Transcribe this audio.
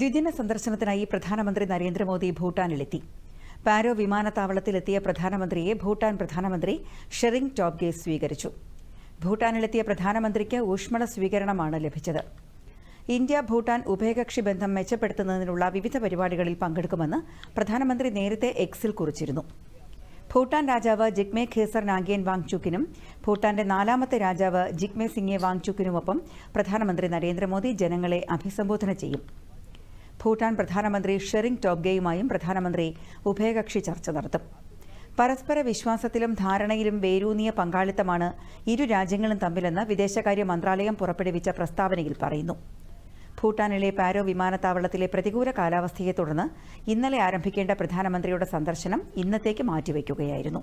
ദ്വിദിന സന്ദർശനത്തിനായി പ്രധാനമന്ത്രി നരേന്ദ്രമോദി ഭൂട്ടാനിലെത്തി. പാരോ വിമാനത്താവളത്തിലെത്തിയ പ്രധാനമന്ത്രിയെ ഭൂട്ടാൻ പ്രധാനമന്ത്രി ഷെറിംഗ് ടോബ്ഗെ സ്വീകരിച്ചു. ഭൂട്ടാനിലെത്തിയ പ്രധാനമന്ത്രിക്ക് ഊഷ്മള സ്വീകരണമാണ് ലഭിച്ചത്. ഇന്ത്യ ഭൂട്ടാൻ ഉഭയകക്ഷി ബന്ധം മെച്ചപ്പെടുത്തുന്നതിനുള്ള വിവിധ പരിപാടികളിൽ പങ്കെടുക്കുമെന്ന് പ്രധാനമന്ത്രി നേരത്തെ എക്സിൽ കുറിച്ചിരുന്നു. ഭൂട്ടാൻ രാജാവ് ജിഗ്മേ ഖേസർ നാഗിയൻ വാങ്ചുക്കിനും ഭൂട്ടാന്റെ നാലാമത്തെ രാജാവ് ജിഗ്മെ സിംഗെ വാങ്ചുക്കിനുമൊപ്പം പ്രധാനമന്ത്രി നരേന്ദ്രമോദി ജനങ്ങളെ അഭിസംബോധന ചെയ്യും. ഭൂട്ടാൻ പ്രധാനമന്ത്രി ഷെറിംഗ് ടോബ്ഗെയുമായും പ്രധാനമന്ത്രി ഉഭയകക്ഷി ചർച്ച നടത്തും. പരസ്പര വിശ്വാസത്തിലും ധാരണയിലും വേരൂന്നിയ പങ്കാളിത്തമാണ് ഇരു രാജ്യങ്ങളും തമ്മിലെന്ന് വിദേശകാര്യ മന്ത്രാലയം പുറപ്പെടുവിച്ച പ്രസ്താവനയിൽ പറയുന്നു. ഭൂട്ടാനിലെ പാരോ വിമാനത്താവളത്തിലെ പ്രതികൂല കാലാവസ്ഥയെ തുടർന്ന് ഇന്നലെ ആരംഭിക്കേണ്ട പ്രധാനമന്ത്രിയുടെ സന്ദർശനം ഇന്നത്തേക്ക് മാറ്റിവെക്കുകയായിരുന്നു.